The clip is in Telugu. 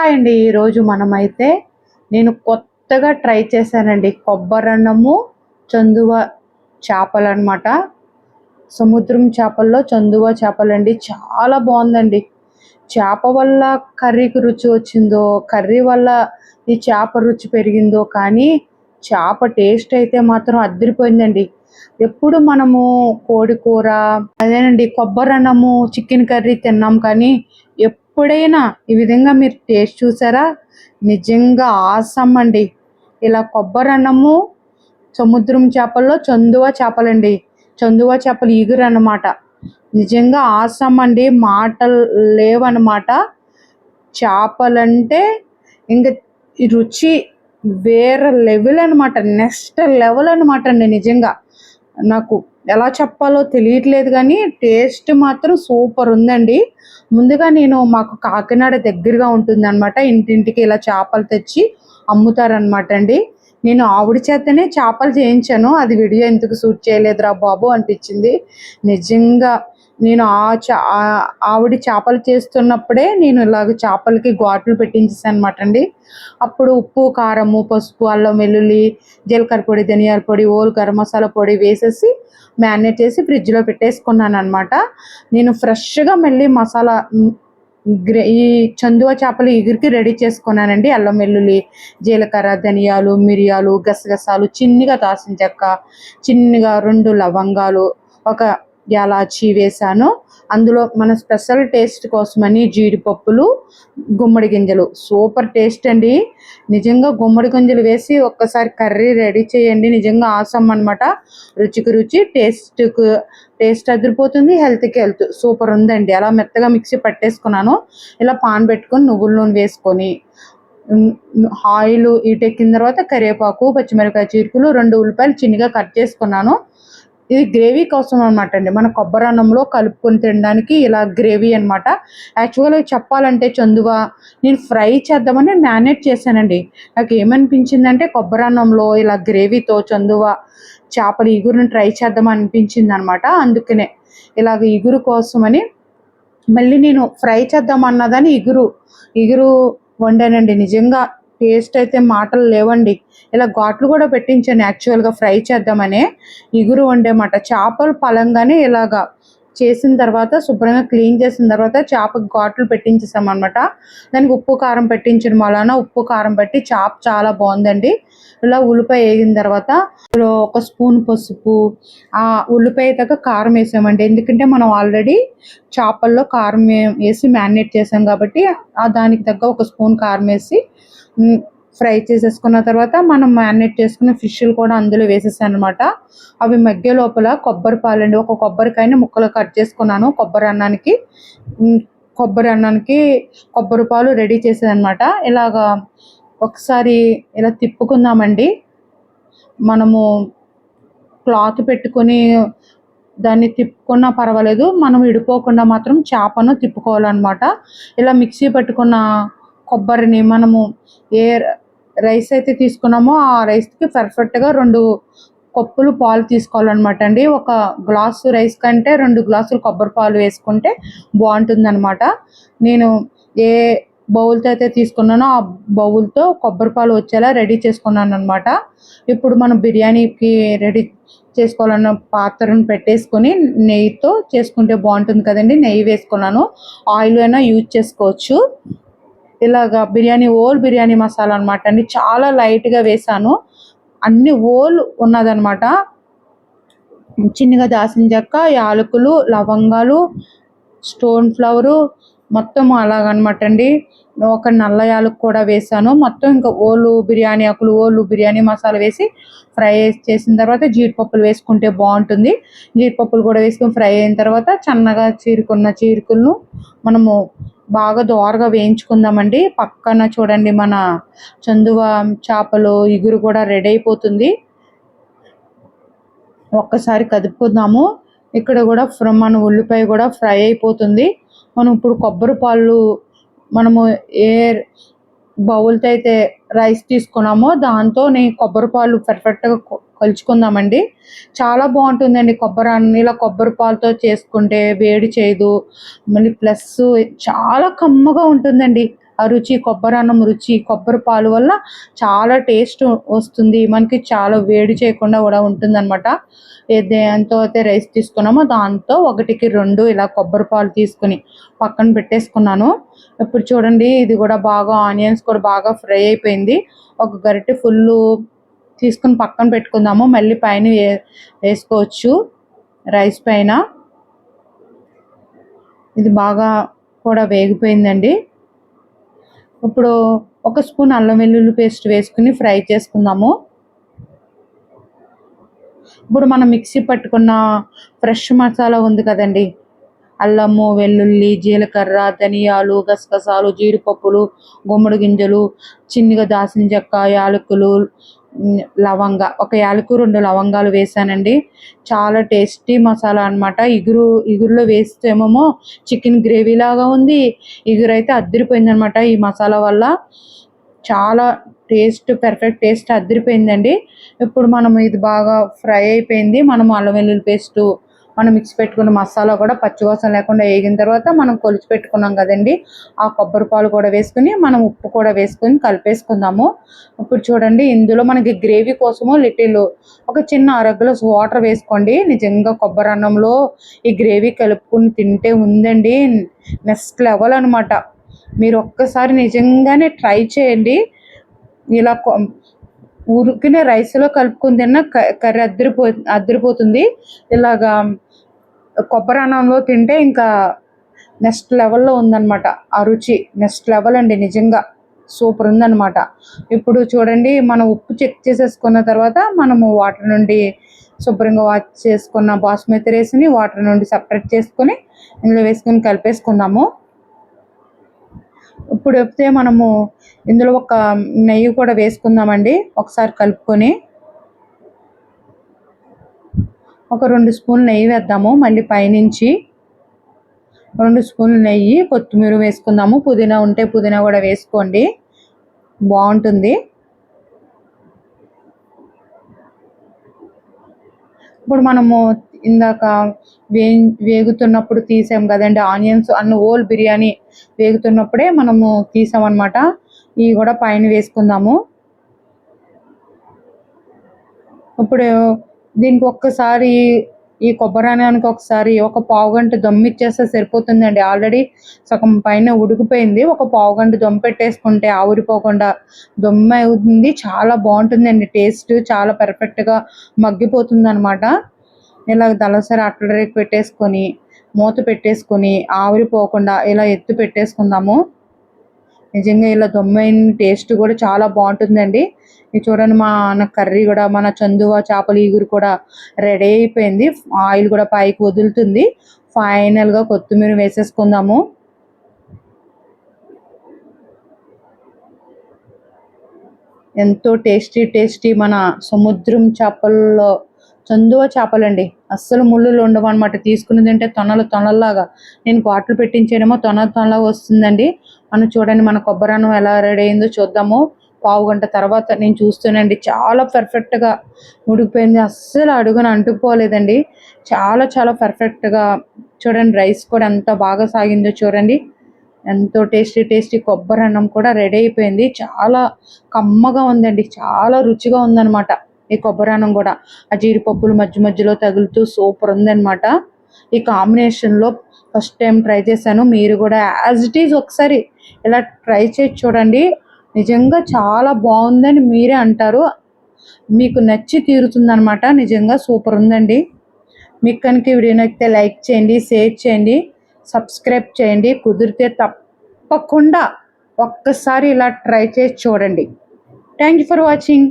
హాయ్ అండి ఈరోజు మనమైతే నేను కొత్తగా ట్రై చేశానండి కొబ్బరన్నము చందువ చేపలు అనమాట సముద్రం చేపల్లో చందువ చేపలండి చాలా బాగుందండి. చేప వల్ల కర్రీకి రుచి వచ్చిందో కర్రీ వల్ల ఈ చేప రుచి పెరిగిందో కానీ చేప టేస్ట్ అయితే మాత్రం అద్దరిపోయిందండి. ఎప్పుడు మనము కోడి కూర అదేనండి కొబ్బరి అన్నము చికెన్ కర్రీ తిన్నాం కానీ ఎప్పుడైనా ఈ విధంగా మీరు టేస్ట్ చూసారా? నిజంగా ఆసం అండి. ఇలా కొబ్బరి అన్నము సముద్రం చేపల్లో చందువ చేపలండి. చందువ చేపలు ఈగురు అన్నమాట. నిజంగా ఆసం అండి. మాటలు లేవన్నమాట. చేపలంటే ఇంకా రుచి వేరే లెవెల్ అనమాట నెక్స్ట్ లెవెల్ అనమాట అండి నిజంగా. నాకు ఎలా చెప్పాలో తెలియట్లేదు కానీ టేస్ట్ మాత్రం సూపర్ ఉందండి. ముందుగా నేను మాకు కాకినాడ దగ్గరగా ఉంటుంది అనమాట ఇంటింటికి ఇలా చేపలు తెచ్చి అమ్ముతారనమాట అండి. నేను ఆవిడ చేతనే చేపలు చేయించాను. అది వీడియో ఎందుకు షూట్ చేయలేదురా బాబు అనిపించింది. నిజంగా నేను ఆ చా ఆ- ఆవిడ చేపలు చేస్తున్నప్పుడే నేను ఇలాగ చేపలకి ఘాట్లు పెట్టించేసాను అనమాట అండి. అప్పుడు ఉప్పు కారము పసుపు అల్లం వెల్లుల్లి జీలకర్ర పొడి ధనియాల పొడి ఓలు గరం మసాలా పొడి వేసేసి మ్యారినేట్ చేసి ఫ్రిడ్జ్లో పెట్టేసుకున్నాను అనమాట నేను ఫ్రెష్గా మళ్ళీ మసాలా గ్రే ఈ చందువ చేపలు ఎగురికి రెడీ చేసుకున్నానండి. అల్లం వెల్లుల్లి జీలకర్ర ధనియాలు మిరియాలు గసగసాలు చిన్నగా దాసిన చెక్క చిన్నగా రెండు లవంగాలు ఒక యాలాచి వేసాను అందులో మన స్పెషల్ టేస్ట్ కోసమని జీడిపప్పులు గుమ్మడి గింజలు. సూపర్ టేస్ట్ అండి. నిజంగా గుమ్మడి గింజలు వేసి ఒక్కసారి కర్రీ రెడీ చేయండి. నిజంగా ఆసం అనమాట రుచికి రుచి టేస్ట్కు టేస్ట్ అదిరిపోతుంది హెల్త్కి హెల్త్ సూపర్ ఉందండి. అలా మెత్తగా మిక్సీ పట్టేసుకున్నాను. ఇలా పాన్ పెట్టుకొని నువ్వుల నూనె వేసుకొని ఆయిల్ ఆయిల్ ఎక్కిన తర్వాత కరివేపాకు పచ్చిమిరపకాయ చీరుకులు రెండు ఉల్లిపాయలు చిన్నగా కట్ చేసుకున్నాను. ఇది గ్రేవీ కోసం అనమాట అండి. మన కొబ్బరి అన్నంలో కలుపుకొని తినడానికి ఇలా గ్రేవీ అనమాట యాక్చువల్గా చెప్పాలంటే చందువ నేను ఫ్రై చేద్దామని మ్యారినేట్ చేశానండి. నాకు ఏమనిపించిందంటే కొబ్బరి అన్నంలో ఇలా గ్రేవీతో చందువ చేపల ఇగురుని ట్రై చేద్దాం అనిపించింది అనమాట అందుకనే ఇలాగ ఇగురు కోసమని మళ్ళీ నేను ఫ్రై చేద్దాం అన్నదని ఇగురు ఇగురు వండానండి. నిజంగా టేస్ట్ అయితే మాటలు లేవండి. ఇలా ఘాట్లు కూడా పెట్టించాను యాక్చువల్గా ఫ్రై చేద్దామనే. ఇగురు వండేమాట చేపలు పలంగానే ఇలాగా చేసిన తర్వాత శుభ్రంగా క్లీన్ చేసిన తర్వాత చేపకు ఘాట్లు పెట్టించేసాం అనమాట దానికి ఉప్పు కారం పెట్టించడం వలన ఉప్పు కారం పెట్టి చేప చాలా బాగుందండి. ఇలా ఉల్లిపాయ వేగిన తర్వాత ఒక స్పూన్ పసుపు ఆ ఉల్లిపాయ తగ్గ కారం వేసామండి. ఎందుకంటే మనం ఆల్రెడీ చేపల్లో కారం వేసి మ్యారినేట్ చేసాం కాబట్టి ఆ దానికి తగ్గ ఒక స్పూన్ కారం వేసి ఫ్రై చేసేసుకున్న తర్వాత మనం మ్యారినేట్ చేసుకున్న ఫిష్లు కూడా అందులో వేసేసాను అనమాట అవి మగ్గే లోపల కొబ్బరి పాలండి. ఒక కొబ్బరికాయని ముక్కలు కట్ చేసుకున్నాను కొబ్బరి అన్నానికి. కొబ్బరి అన్నానికి కొబ్బరి పాలు రెడీ చేసేది అనమాట ఇలాగా ఒకసారి ఇలా తిప్పుకుందామండి. మనము క్లాత్ పెట్టుకొని దాన్ని తిప్పుకున్నా పర్వాలేదు. మనం విడిపోకుండా మాత్రం చేపను తిప్పుకోవాలన్నమాట. ఇలా మిక్సీ పెట్టుకున్న కొబ్బరిని మనము ఏ రైస్ అయితే తీసుకున్నామో ఆ రైస్కి పర్ఫెక్ట్గా రెండు కప్పులు పాలు తీసుకోవాలన్నమాట అండి. ఒక గ్లాసు రైస్ కంటే రెండు గ్లాసులు కొబ్బరి పాలు వేసుకుంటే బాగుంటుందన్నమాట. నేను ఏ బౌల్తో అయితే తీసుకున్నానో ఆ బౌల్తో కొబ్బరి పాలు వచ్చేలా రెడీ చేసుకున్నాను అనమాట ఇప్పుడు మనం బిర్యానీకి రెడీ చేసుకోవాలన్న పాత్రను పెట్టేసుకొని నెయ్యితో చేసుకుంటే బాగుంటుంది కదండి. నెయ్యి వేసుకున్నాను. ఆయిల్ అయినా యూజ్ చేసుకోవచ్చు. ఇలాగా బిర్యానీ ఓల్ బిర్యానీ మసాలా అనమాట అండి. చాలా లైట్గా వేసాను. అన్ని ఓల్ ఉన్నదనమాట చిన్నగా దాసిన చెక్క యాలకులు లవంగాలు స్టోన్ ఫ్లవరు మొత్తం అలాగనమాట అండి. ఒక నల్ల యాలకు కూడా వేసాను. మొత్తం ఇంకా ఓలు బిర్యానీ ఆకులు ఓలు బిర్యానీ మసాలా వేసి ఫ్రై చేసిన తర్వాత జీడిపప్పులు వేసుకుంటే బాగుంటుంది. జీడిపప్పులు కూడా వేసుకొని ఫ్రై అయిన తర్వాత చన్నగా చీరుకున్న చీరుకులను మనము బాగా దోరగా వేయించుకుందామండి. పక్కన చూడండి మన చందువ చేపలు ఇగురు కూడా రెడీ అయిపోతుంది. ఒక్కసారి కదుపుకుందాము. ఇక్కడ కూడా ఫ్ర- మన ఉల్లిపాయ కూడా ఫ్రై అయిపోతుంది. మనం ఇప్పుడు కొబ్బరి పాలు మనము ఏ బౌల్తో అయితే రైస్ తీసుకున్నామో దాంతో నేను కొబ్బరి పాలు పర్ఫెక్ట్గా కలుచుకుందామండి. చాలా బాగుంటుందండి కొబ్బరి అన్నం. ఇలా కొబ్బరి పాలతో చేసుకుంటే వేడి చేయదు. మళ్ళీ ప్లస్ చాలా కమ్మగా ఉంటుందండి. ఆ రుచి కొబ్బరి అన్నం రుచి కొబ్బరి పాలు వల్ల చాలా టేస్ట్ వస్తుంది. మనకి చాలా వేడి చేయకుండా కూడా ఉంటుందన్నమాట. ఎంతో అయితే రైస్ తీసుకున్నామో దాంతో ఒకటికి రెండు ఇలా కొబ్బరి పాలు తీసుకుని పక్కన పెట్టేసుకున్నాను. ఇప్పుడు చూడండి ఇది కూడా బాగా ఆనియన్స్ కూడా బాగా ఫ్రై అయిపోయింది. ఒక గరిటె ఫుల్ తీసుకుని పక్కన పెట్టుకుందాము. మళ్ళీ పైన వేసుకోవచ్చు రైస్ పైన. ఇది బాగా కూడా వేగిపోయిందండి. ఇప్పుడు ఒక స్పూన్ అల్లం వెల్లుల్లి పేస్ట్ వేసుకుని ఫ్రై చేసుకుందాము. ఇప్పుడు మనం మిక్సీ పట్టుకున్న ఫ్రెష్ మసాలా ఉంది కదండి. అల్లము వెల్లుల్లి జీలకర్ర ధనియాలు గసగసాలు జీడిపప్పులు గుమ్మడి గింజలు చిన్నగా దాసిన చెక్క యాలకులు లవంగ ఒక యాలకు రెండు లవంగాలు వేసానండి. చాలా టేస్టీ మసాలా అనమాట ఇగురు ఇగురులో వేస్తేమో చికెన్ గ్రేవీ లాగా ఉంది. ఇగురు అయితే అద్దరిపోయింది అనమాట ఈ మసాలా వల్ల. చాలా టేస్ట్ పెర్ఫెక్ట్ టేస్ట్ అద్దరిపోయిందండి. ఇప్పుడు మనం ఇది బాగా ఫ్రై అయిపోయింది. మనం అల్లం వెల్లుల్లి పేస్టు మనం మిక్స్ పెట్టుకున్న మసాలా కూడా పచ్చివాసన లేకుండా వేగిన తర్వాత మనం కొలిచి పెట్టుకున్నాం కదండి. ఆ కొబ్బరి పాలు కూడా వేసుకుని మనం ఉప్పు కూడా వేసుకొని కలిపేసుకుందాము. ఇప్పుడు చూడండి ఇందులో మనకి గ్రేవీ కోసము లిటిల్ ఒక చిన్న అరగ్లాస్ వాటర్ వేసుకోండి. నిజంగా కొబ్బరి అన్నంలో ఈ గ్రేవీ కలుపుకుని తింటే ఉందండి. నెక్స్ట్ లెవెల్ అనమాట మీరు ఒక్కసారి నిజంగానే ట్రై చేయండి. ఇలా ఉరికిన రైస్లో కలుపుకుని తిన్న కర్రీ అద్దరిపో అద్దరిపోతుంది. ఇలాగా కొబ్బరి అన్నంలో తింటే ఇంకా నెక్స్ట్ లెవెల్లో ఉందన్నమాట. ఆ రుచి నెక్స్ట్ లెవెల్ అండి నిజంగా. సూపర్ ఉందన్నమాట. ఇప్పుడు చూడండి మనం ఉప్పు చెక్ చేసేసుకున్న తర్వాత మనము వాటర్ నుండి శుభ్రంగా వాష్ చేసుకున్న బాస్మతి రైస్ని వాటర్ నుండి సపరేట్ చేసుకొని ఇందులో వేసుకొని కలిపేసుకుందాము. ఇప్పుడు చెప్తే మనము ఇందులో ఒక నెయ్యి కూడా వేసుకుందామండి. ఒకసారి కలుపుకొని ఒక రెండు స్పూన్లు నెయ్యి వేద్దాము మళ్ళీ పైనుంచి రెండు స్పూన్లు నెయ్యి కొత్తిమీర వేసుకుందాము. పుదీనా ఉంటే పుదీనా కూడా వేసుకోండి. బాగుంటుంది. ఇప్పుడు మనము ఇందాక వే వేగుతున్నప్పుడు తీసాం కదండి ఆనియన్స్ అన్న ఓల్ బిర్యానీ వేగుతున్నప్పుడే మనము తీసామన్నమాట. ఇవి కూడా పైన వేసుకుందాము. ఇప్పుడు దీనికి ఒక్కసారి ఈ కొబ్బరానికి ఒకసారి ఒక పావు గంట దమ్ ఇచ్చేస్తే సరిపోతుందండి. ఆల్రెడీ సగం పైన ఉడికిపోయింది. ఒక పావు గంట దమ్ పెట్టేసుకుంటే ఆవిరిపోకుండా దమ్ అవుతుంది చాలా బాగుంటుందండి. టేస్ట్ చాలా పర్ఫెక్ట్గా మగ్గిపోతుంది అనమాట ఇలా దళసరి అట్ల రేకు పెట్టేసుకొని మూత పెట్టేసుకొని ఆవిరిపోకుండా ఇలా ఎత్తు పెట్టేసుకుందాము. నిజంగా ఇలా దొమ్మైన టేస్ట్ కూడా చాలా బాగుంటుందండి. ఇది చూడండి మన కర్రీ కూడా మన చందువ చేపల ఈగురు కూడా రెడీ అయిపోయింది. ఆయిల్ కూడా పైకి వదులుతుంది. ఫైనల్గా కొత్తిమీర వేసేసుకుందాము. ఎంతో టేస్టీ టేస్టీ మన సముద్రం చేపల్లో చందువ చేపలండి. అస్సలు ముళ్ళులు ఉండవన్నమాట తీసుకుని తింటే తొనలు తొనల్లాగా. నేను బాటిల్ పెట్టించేనేమో తొన తొనలాగా వస్తుందండి. మనం చూడండి మన కొబ్బరి అన్నం ఎలా రెడీ అయిందో చూద్దాము. పావు గంట తర్వాత నేను చూస్తానండి. చాలా పర్ఫెక్ట్గా ఉడికిపోయింది అస్సలు అడుగున అంటుకుపోలేదండి చాలా చాలా పర్ఫెక్ట్గా చూడండి రైస్ కూడా ఎంత బాగా సాగిందో చూడండి. ఎంతో టేస్టీ టేస్టీ కొబ్బరి అన్నం కూడా రెడీ అయిపోయింది. చాలా కమ్మగా ఉందండి. చాలా రుచిగా ఉందన్నమాట ఈ కొబ్బరి అన్నం కూడా. ఆ జీడిపప్పులు మధ్య మధ్యలో తగులుతూ సూపర్ ఉందన్నమాట. ఈ కాంబినేషన్లో ఫస్ట్ టైం ట్రై చేశాను. మీరు కూడా యాజ్ ఇట్ ఈజ్ ఒకసారి ఇలా ట్రై చేసి చూడండి. నిజంగా చాలా బాగుందని మీరే అంటారు. మీకు నచ్చి తీరుతుందనమాట నిజంగా సూపర్ ఉందండి. మీకు కనుక వీడియో నచ్చితే లైక్ చేయండి షేర్ చేయండి సబ్స్క్రైబ్ చేయండి. కుదిరితే తప్పకుండా ఒక్కసారి ఇలా ట్రై చేసి చూడండి. Thank you for watching.